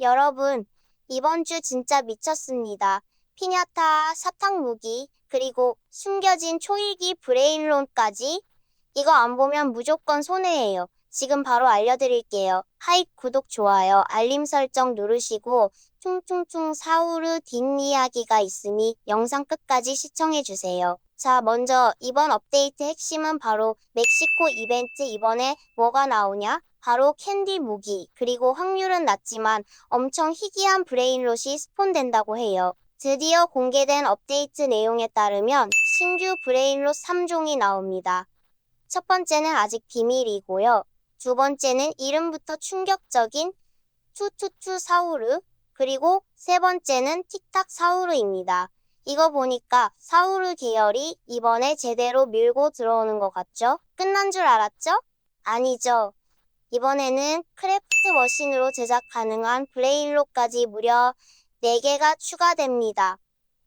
여러분, 이번 주 진짜 미쳤습니다. 피냐타, 사탕 무기, 그리고 숨겨진 초일기 브레인론까지 이거 안 보면 무조건 손해예요. 지금 바로 알려드릴게요. 하익 구독, 좋아요, 알림 설정 누르시고 퉁퉁퉁 사우르 뒷이야기가 있으니 영상 끝까지 시청해주세요. 자, 먼저 이번 업데이트 핵심은 바로 멕시코 이벤트 이번에 뭐가 나오냐? 바로 캔디 무기, 그리고 확률은 낮지만 엄청 희귀한 브레인롯이 스폰된다고 해요. 드디어 공개된 업데이트 내용에 따르면 신규 브레인롯 3종이 나옵니다. 첫 번째는 아직 비밀이고요. 두 번째는 이름부터 충격적인 투투투 사우르, 그리고 세 번째는 틱탁 사우르입니다. 이거 보니까 사우르 계열이 이번에 제대로 밀고 들어오는 것 같죠? 끝난 줄 알았죠? 아니죠. 이번에는 크래프트 머신으로 제작 가능한 브레인로까지 무려 4개가 추가됩니다.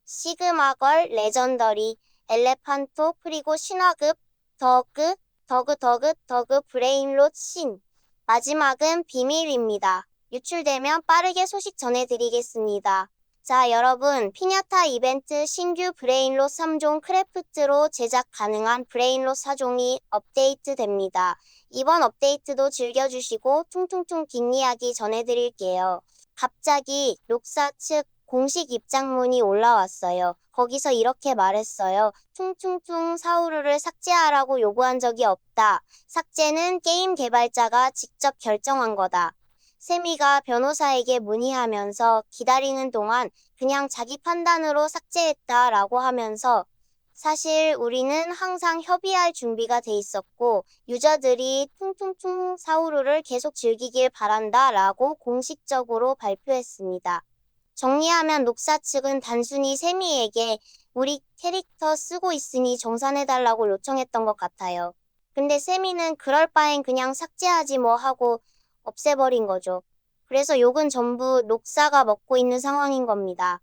시그마걸, 레전더리, 엘레판토, 그리고 신화급, 더그, 더그 더그 더그 브레인롯 신. 마지막은 비밀입니다. 유출되면 빠르게 소식 전해드리겠습니다. 자, 여러분, 피냐타 이벤트 신규 브레인롯 3종 크래프트로 제작 가능한 브레인롯 4종이 업데이트 됩니다. 이번 업데이트도 즐겨주시고 퉁퉁퉁 뒷이야기 전해드릴게요. 갑자기 록사 측 공식 입장문이 올라왔어요. 거기서 이렇게 말했어요. 퉁퉁퉁 사우르를 삭제하라고 요구한 적이 없다. 삭제는 게임 개발자가 직접 결정한 거다. 세미가 변호사에게 문의하면서 기다리는 동안 그냥 자기 판단으로 삭제했다 라고 하면서 사실 우리는 항상 협의할 준비가 돼 있었고 유저들이 퉁퉁퉁 사우루를 계속 즐기길 바란다 라고 공식적으로 발표했습니다. 정리하면 녹사 측은 단순히 세미에게 우리 캐릭터 쓰고 있으니 정산해달라고 요청했던 것 같아요. 근데 세미는 그럴 바엔 그냥 삭제하지 뭐 하고 없애버린 거죠. 그래서 욕은 전부 녹사가 먹고 있는 상황인 겁니다.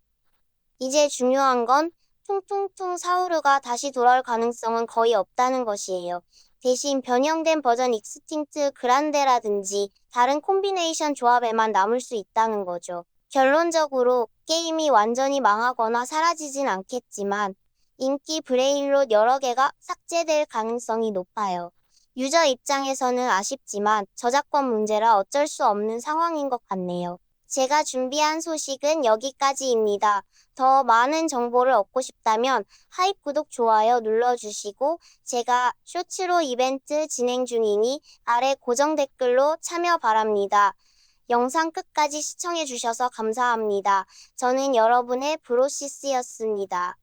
이제 중요한 건 퉁퉁퉁 사우르가 다시 돌아올 가능성은 거의 없다는 것이에요. 대신 변형된 버전 익스팅트 그란데라든지 다른 콤비네이션 조합에만 남을 수 있다는 거죠. 결론적으로 게임이 완전히 망하거나 사라지진 않겠지만 인기 브레인롯 여러 개가 삭제될 가능성이 높아요. 유저 입장에서는 아쉽지만 저작권 문제라 어쩔 수 없는 상황인 것 같네요. 제가 준비한 소식은 여기까지입니다. 더 많은 정보를 얻고 싶다면 하입 구독 좋아요 눌러주시고 제가 쇼츠로 이벤트 진행 중이니 아래 고정 댓글로 참여 바랍니다. 영상 끝까지 시청해주셔서 감사합니다. 저는 여러분의 브로시스였습니다.